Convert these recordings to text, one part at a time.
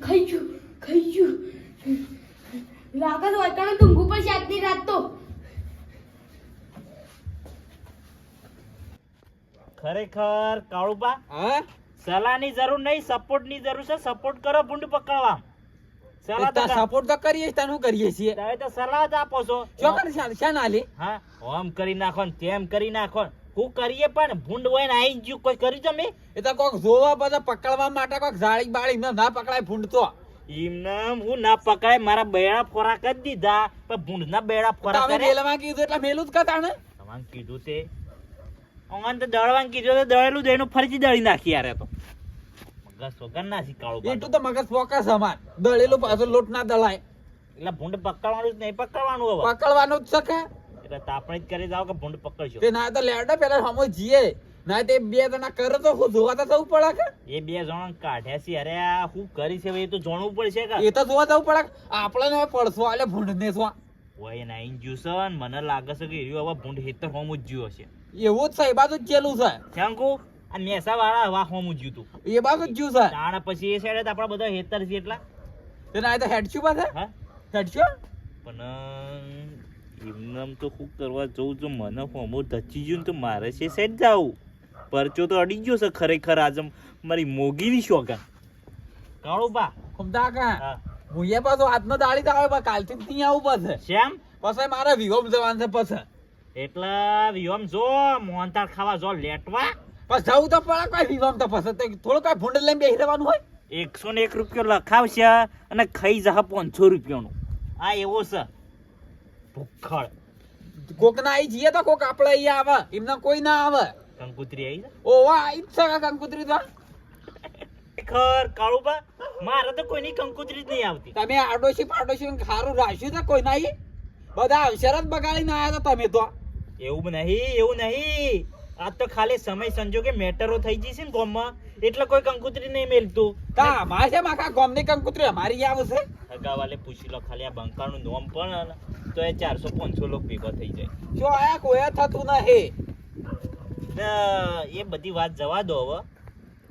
ખાઈ ગયું ખાઈ ગયું લાગે તો અચાનક ઊંઘું પડશે આજની રાત તો. ખરેખર કાળુબા હા? સલાહની જરૂર નહીં સપોર્ટની જરૂર છે. સપોર્ટ કરો ભૂંડ પકડવા. સપોર્ટ તો કરીએ જ તાનું કરીએ છીએ? તમે તો સલાહ જ આપો છો. ચોકડ શા શા ના લે હા ઓમ કરી નાખો ને તેમ કરી નાખો હું કરીએ પણ ભૂંડ હોય ને આઈ ગયું કોઈ કર્યું તમે એ તો કોક જોવા બધા પકડવા માટે કોક જાળી બાળી ના પકડાય ભૂંડતો એમને હું ના પકડાય મારા બેડા ખોરાક જ દીધા. પણ બેડા ખોરાક તમે મેલમાં કીધું એટલે મેલું જ કતા ને? કીધું તે. ઓન તો દળવાનું કીધું તો દળેલું જ એનું ફરીથી દળી નાખી યાર તો. મગજ વગર નાસી કાળું એટલું તો મગજ ફોકસ સમાન દળેલું પાછું લોટ ના દળાય. એટલે ભૂંડ પકડવાનું જ નહીં પકડવાનું હવે. પકડવાનું જ શકે એટલે તાપણી જ કરી જાવ કે ભૂંડ પકડશો? તે ના તો લેડા પેલા હમો જીએ. ના તે બે જણા કરે તો હું જોવા તો જવું પડે કે? એ બે જણ કાઢ્યા છે અરે આ હું કરી છે એ તો જોણવું પડશે કે? એ તો જોવા જવું પડે આપણે હવે પડશો આલે ભૂંડ ને શું છે ને મને લાગે છે કે એર્યું હવે ભૂંડ હેતર હોમ જ જ્યું હશે. એવું જ છે એ બાજુ જ જેલું છે. શંકુ આ નેસા વાળા હવા હોમ જ જ્યું તું. એ બાજુ જ જ્યું સર તાણ પછી એ સાઈડે આપણા બધા હેતર છે એટલા. તો ના તો હેડશું પાછા? હા. હેડશું? પણ એમને તો ખૂબ કરવા જવું જો મને હોમો ધચી ગયું તો મારે છે સાઈડ જાવું. પરચો તો અડી ગયો છે ખરેખર આજે મારી મોગીની શોખન કાળું બા ખુમતા કા હા. હું એ પાછો આજનો દાડી તો આવે કાલથી જ નહીં આવું પાસે શ્યામ પછી મારે વિહોમ જવાનું છે પછી. એટલે વિહોમ જો મોહનતાળ ખાવા જો લેટવા. પછી જવું તો પડે કોઈ વિવામ તો પછી થોડું કઈ ભૂંડ લઈને બેસી રહેવાનું હોય. એકસો ને એક રૂપિયો લખાવશે અને ખાઈ જા પાંચસો રૂપિયાનું. આ એવો છે. ભૂખળ. કોક ના આઈ જઈએ તો કોક આપણે અહીંયા આવે. એમને કોઈ ના આવે. કંકુતરી આવી ઓવા આઈ જ છે કંકુતરી તો. ખર કાળુબા મારે તો કોઈની કંકુતરી જ નહીં આવતી. તમે આડોશી પાડોશી ખારું રાખ્યું તો કોઈ નહીં બધા અવસર જ બગાડીને આવ્યા તો તમે તો. એવું નહીં એવું નહીં. આ તો ખાલી સમય સંજોગે મેટરો થઈ જશે ને ગામમાં. એટલે કોઈ કંકુતરી નહીં મેલતું. તા અમારે છે આખા ગામની કંકુતરી અમારી આવશે છે. અગાવાલે પૂછી લો ખાલી આ બંકાનું નોમ પણ તો એ ચારસો પાંચસો લોક ભેગો થઈ જાય. જો આ કોઈ થતું નહીં. એ બધી વાત જવા દો હવે.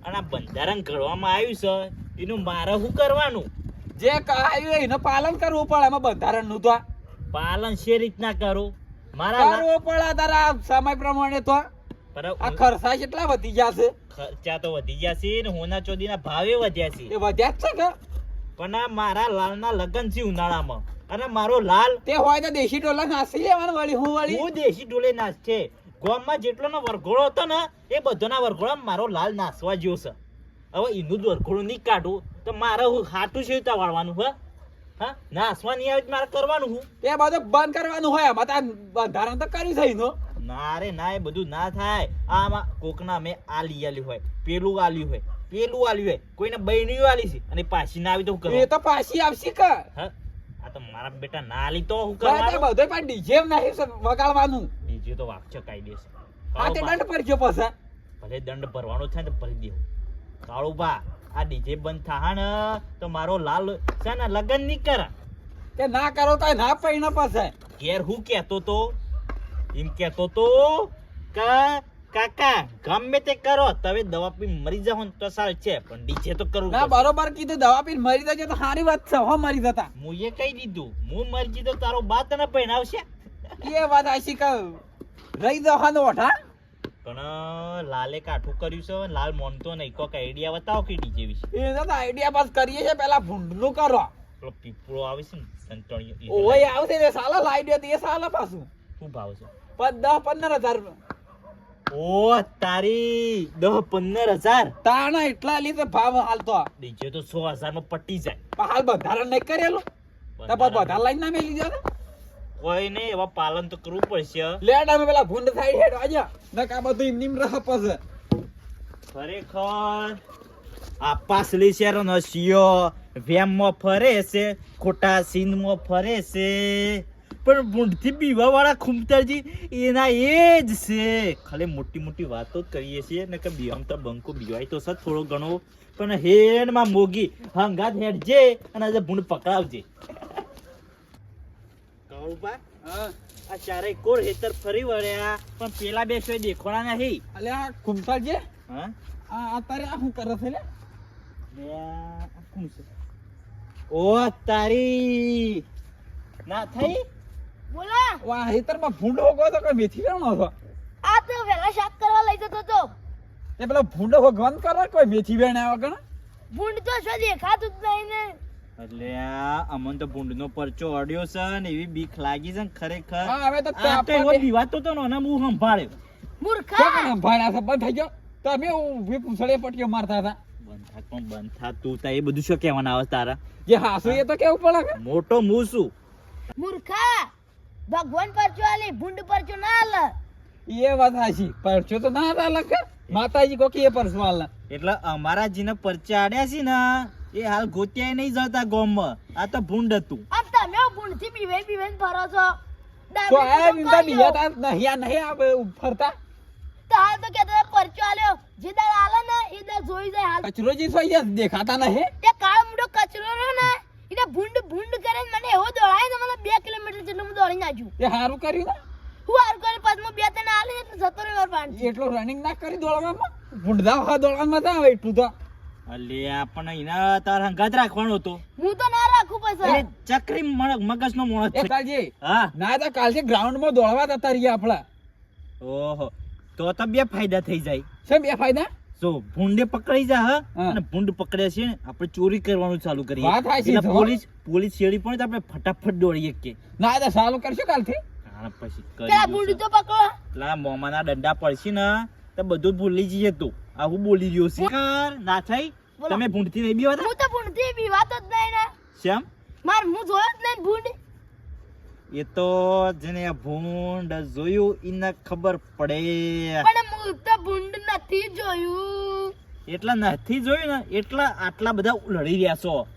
અને આ બંધારણ ઘડવામાં આવ્યું છે એનું મારે શું કરવાનું? જે કહ્યું એનું પાલન કરવું પડે એમાં બંધારણનું તો. પાલન શે રીતના કરું? મારા કરવું પડે તારા સમય પ્રમાણે તો. આ ખર્ચા કેટલા વધી ગયા છે? ખર્ચા તો વધી ગયા છે ને હોના ચોદીના ભાવે વધ્યા છે. એ વધ્યા જ છે કે? પણ આ મારા લાલના લગ્ન છે ઉનાળામાં. અને મારો લાલ તે હોય તો દેશી ટોલા નાસી લેવાનું વાળી હું વાળી? હું દેશી ડોલે નાસ છે ગામમાં જેટલો નો વરઘોડો હતો ને એ બધાના વરઘોડામાં મારો લાલ નાસવા જેવો છે. હવે એનું જ વરઘોડું નહીં કાઢું તો મારે હું હાટું છે ત્યાં વાળવાનું હા? હા? નાસવા નહીં આવે મારે કરવાનું હું. તે બધું બંધ કરવાનું હોય તાર બંધારણ તો કર્યું છે એનું. ના રે ના એ બધું ના થાય. આમાં કોકના મેં આ લઈ આલ્યું હોય પેલું આલ્યું હોય પેલું આલ્યું હોય કોઈને બહેણીઓ આલી છે અને પાછી ના આવી તો હું એ તો પાછી આવશે કે. હા? આ તો મારા બેટા ના આલી તો હું બધું બધે પણ ડીજે નહીં વગાડવાનું. ડીજે તો કાઢી દેશે આ તે દંડ ભરજો પછી. ભલે દંડ ભરવાનો થાય ને તો ભરી દેવું. કાળુબા આ ડીજે બંધ થાહા ને તો મારો લાલ છે ને લગન નહીં કરે. કે ના કરો તો ના પૈણા પાસે ઘેર હું કહેતો તો એમ કહેતો તો કાકા ગમે તે કરો તમે દવા પી મરી જાવ તો સારું છે પણ ડીજે તો કરવું ના બરોબર કીધું દવા પી મરી જજો તો સારી વાત છે હો મરી જતા. હું એ કહી દીધું હું મરી જીતો તારો બા તને પહેણાવશે એ વાત આશી કે રહી જવાનું ઓઠા પણ લાલે કાઠું કર્યું છે લાલ મોનતો નહીં કોક આઈડિયા બતાવો કે ડીજે વિશે એ દાદા આઈડિયા પાસ કરીએ છે પેલા ભૂંડનું કરો. પેલો પીપળો આવે છે ને સંતણીયો ઓય આવશે ને સાલા લાઈડિયા દે સાલા પાછું. શું ભાવ છે? દસ પંદર હજાર ઓ તારી દસ પંદર હજાર? તાણા એટલા લીધે ભાવ હાલ તો ડીજે તો સો હજારમાં પટી જાય. પણ હાલ બંધારણ નહીં કરેલું. તો બધા લાઈન ના મેલી જાય કોઈ નહીં એવા પાલન તો કરવું પડશે. લેટ અમે પેલા ભૂંડ થાય હેડ આજા નકા બધું એમ નીમ રહ પછે. ખરેખર આ પાસલી શેર નો શિયો વેમમાં ફરે છે ખોટા સીનમાં ફરે છે. પણ બુંડથી પીવા વાળા ખુમતાજી એના એ જ છે. ખાલી મોટી મોટી વાતો જ કરીએ છીએ ને કે બીવામ તો બંકો બીવાય તો સર થોડો ઘણો. પણ હેડમાં મોગી હંગાત હેડજે અને આજે ભૂંડ પકડાવજે. કાળુબા હા. આ ચારે કોર હેતર ફરી વળ્યા પણ પેલા બે સોય દેખોડા નહીં. અલે આ ખુમતા જે હા? આ તારે આ શું કરે છે લે? કોણ છે? ઓ તારી! ના થઈ? બોલા. વાહ ભૂંડો હોગો તો કઈ મેથી વેણો હતો આ તો વેલા શાક કરવા લઈ જતો તો. એ પેલો ભૂંડો ભગવાન કરે કોઈ મેથી વેણ્યા વગર ભૂંડ તો શું દેખાતું જ નહીં ને. એટલે અમન તો ભૂંડનો પરચો અડ્યો છે ને એવી બીક લાગી છે ને ખરેખર. હવે તો આ તો એવો દીવાતો તો ને હું સંભાળ્યો. મૂર્ખા. છે? બંધ થઈ ગયો. તમે ઊભી પૂંછડે પટીઓ મારતા હતા. બંધ થા પણ બંધ? થા તું તા એ બધું શું કહેવાના આવે તારા? જે હાસુ એ તો કેવું પડે કે. મોટો હું શું? મૂર્ખા. ભગવાન પરચો આલી ભૂંડ પરચો ના આલે. એ વાત હાચી. પરચો તો ના હતા લખે માતાજી કોકી એ પરચો આલે. એટલે અમારા જીને પરચા આડ્યા છે ને એ હાલ ગોત્યાય નહીં જતા ગોમમાં. આ તો ભૂંડ હતું. આ તમે ભૂંડથી બીવે બીવે ભરો છો. તો આ નિંદા. તા નહીં નહીં આવે ફરતા. તો હાલ તો હતો પરચો આલ્યો. જે દાળ આલે ને એ દાળ જોઈ જાય હાલ. કચરો જી સોઈ ગયા દેખાતા નહીં. તે કાળ મુડો કચરો રહ્યો ને એને ભૂંડ ભૂંડ કરીને મને એવો દોડાય ને મને બે કિલોમીટર નાખ્યું એ હારું કર્યું હું હારું કરીને પાછું બે ત્રણ આલે એટલે જતો રહ્યો પાણી ને રનિંગ ના કરી દોડવામાં? ભૂંડદા હા દોડવામાં ના આવે એટલું તો. અલે આપણે એના તાર હંગાત રાખવાનો હતો. હું તો ના રાખું પછી એ ચક્રી મગજ નો એ છે. કાલજી હા. ના તો કાલથી ગ્રાઉન્ડમાં દોડવા જતા રહીએ આપણા. ઓહો તો તો બે ફાયદા થઈ જાય. છે બે ફાયદા? જો ભૂંડે પકડાઈ જા હા. અને ભૂંડ પકડ્યા છે આપણે ચોરી કરવાનું ચાલુ કરીએ. વાત છે, પોલીસ પોલીસ શેરી પણ આપણે ફટાફટ દોડીએ કે. ના તો ચાલુ કરશો કાલથી. હા પછી કરી ભૂંડ તો પકડો. પેલા મોમાના દંડા પડશે ને તો બધું ભૂલી જઈએ તું. આ હું બોલી ગયો છે. કર ના થઈ. તમે ભૂંડથી નહીં બીવાતા? હું તો ભૂંડથી બીવાતો જ નહીં ને. શ્યામ? માર હું જોયો જ નહીં ભૂંડ? એ તો જેને ભૂંડ જોયું એને ખબર પડે. પણ હું તો ભૂંડ નથી જોયું. એટલા નથી જોયું ને એટલા આટલા બધા લડી રહ્યા છો.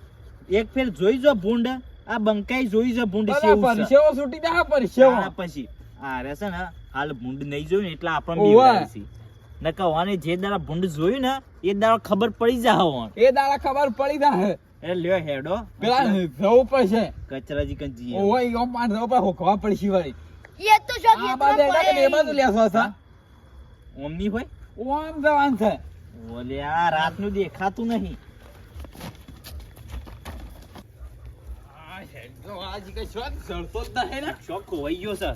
એક ફેર જોઈ જો ભૂંડ આ બંકાઈ જોઈ જો ભૂંડ છે. પરસેવો છૂટી જાય પરસેવો. આ પછી. આ રે છે ને હાલ ભૂંડ નહીં જોયું ને એટલે આપણને ઓવે. બીવડાવે છે. ને કહેવાની જે દાડા ભૂંડ જોયું ને એ દાડા ખબર પડી જા એ દાડા ખબર પડી જા એ લ્યો હેડો. પેલા જવું પડશે. કચરાજી કન જીએ. ઓહો ઈ ઓમ પાણ જવું પડે હોકવા પડશે વળી. એ તો ને એ બાજુ લેશો સા ઓમની હોય? ઓમ જવાન છે ઓલે આ રાતનું દેખાતું નહીં. શોખ ખોવાઈ ગયો છે.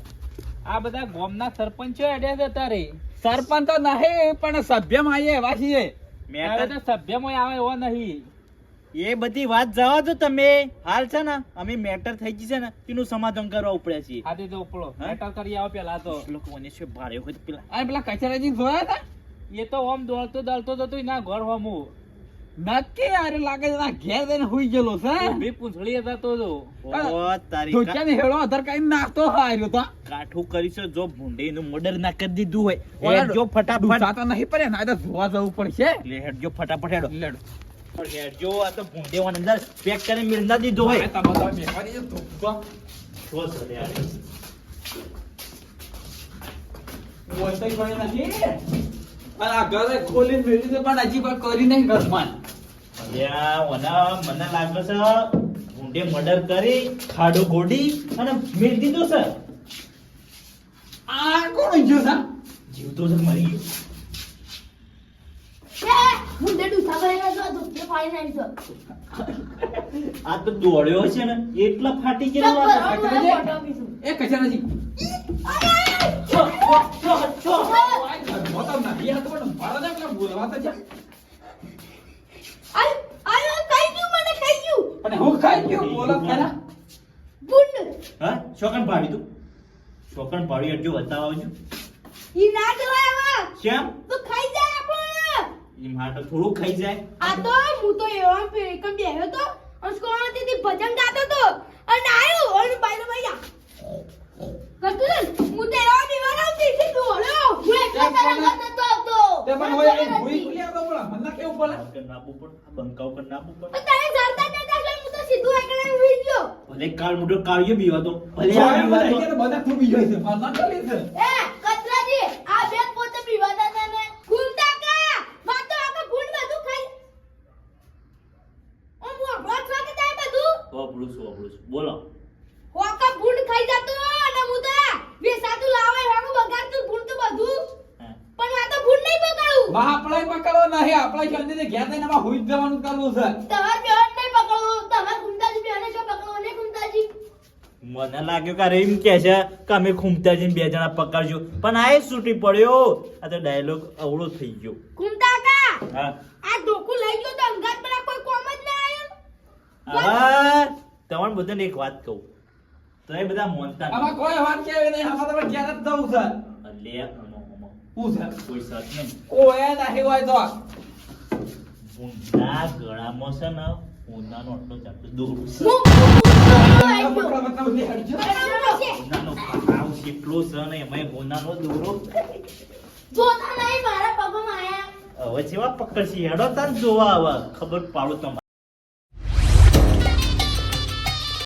આ બધા ગામના સરપંચો એડ્યા છે તારે સરપંચ તો નહીં પણ સભ્યમાં આવીએ એવા છીએ. મેટર હવે તો સભ્યમાં આવે એવો નહીં. એ બધી વાત જવા દો તમે. હાલ છે ને અમે મેટર થઈ ગઈ છે ને તેનું સમાધાન કરવા ઉપડ્યા છીએ. આદિ તો ઉપડો. મેટર કરી આવો પેલા તો. લોકોને શું ભારે હોય પેલા. અને પેલા કચરાજી જોયા હતા? એ તો ઓમ દોડતો દોડતો જતો ના ઘર હોમું નક્કી અરે લાગે છે ના ઘેર જઈને હુઈ ગયેલો છે. બે પૂંછડી હતો ઓ તારી કા- ધોચાને હેડો અધર કઈ નાખતો હાર્યો તો. કાઠું કરીશું જો ભૂંડે નું મર્ડર ના કરી દીધું હોય. ઓલા જો ફટાફટ. ડૂસાતા નહીં પડે ના તો જોવા જવું પડશે. લે હેડજો ફટાફટ હેડો. લેડો હેડજો આ તો ભૂંડે વાન અંદર પેક કરીને મિલના દીધો હોય. તમે તો બેસવાની જો ધોકો છો સરે સર ઓય તો કોઈ નથી. અને આ ઘરે ખોલીને મેળવી દે પણ હજી કોઈ કરી નહીં ઘરમાં. મને લાગે છે ભૂંડે મર્ડર કરી ખાડો ગોડી અને મેળ દીધો છે. આ કોણ ગયો છે? જીવતો છે મરી ગયો. એ ભૂંડે ડૂસા કરીને જો દૂધને પાણી નાખી દો આ તો દોડ્યો છે ને એટલા ફાટી. એ કચરાજી તો નહીં આ તો પણ ભાડા દે બોલવા તો છે આય, આય, ખાઈ ગયું મને ખાઈ ગયું. પણ હું ખાઈ ગયો? બોલો ખરા ભૂંડ. હા? શોકન ભાડી તું? શોકન ભાડી હટજો બતાવો આવજો ઈ ના શ્યામ તો ખાઈ જાય માટે થોડું ખાઈ જાય. આ તો હું તો એવા એકમ બેહ્યો તો અને ભજન ગાતો તો. અને આયો અને બાય બાય કરતું ને હું તો એવા દીવાના આવતી થી દોડ્યો હું એકલા તે તરફ પણ- જતો હતો તે પણ હોય એ ભૂઈ ખુલ્યા તો બોલા. બોલે કર નાબુ પણ બંકાવ કર નાબુ પણ તારે જરતા નતા એટલે હું તો સીધું એકલા ઉઈ ગયો. ભલે કાળ મોટો કાળિયો બીવા તો. ભલે આ બધા બીવાતો. બધા ખૂબી જાય છે. માર ના ચાલી છે. એ કતરાજી આ બેન પોતે પીવાતા હતા ને. ઘૂમતા કા? વાતો આખા ભૂંડ બધું ખાઈ ઓ મોઢો છો કે તાય બધું? ઓ વાપરું છું. બોલો હોકા ભૂંડ ખાઈ જતો અને હું તો વેસાતું લાવે હારું બગાડતું ભૂંડ તો બધું હા. પણ આ તો ભૂંડ નહીં બગાડું માં આપણે પકડો નહીં આપણે શાંતિથી ઘેર થઈને આમાં હુઈ જ જવાનું કરવું છે. તમાર બેન નહીં પકડવું તમાર ગુંદાજી બેહને શું પકડો ને ગુંદાજી મને લાગ્યું કે અરે એમ કે છે કે અમે ખૂમતાજીને બે જણા પકડજો પણ આ છૂટી પડ્યો. આ તો ડાયલોગ અવળો થઈ ગયો. ઘૂમતા કા હા. આ ધોકું લઈ ગયો તો અંગાત પર કોઈ કોમ જ ના આવ્યો હવે તમને બધાને એક વાત કહું. તો એ બધા મોનતા આમાં કોઈ વાત કે નહીં આમાં તમે ઘેર જ જવું છે. લે અમો અમો હું છે કોઈ સત નહીં ઓય નહીં હોય તો ઊંધા ગળામાં છે ને ઊંધાનો આટલો દોરું. જોવા આવે. ખબર પાડો તમારે.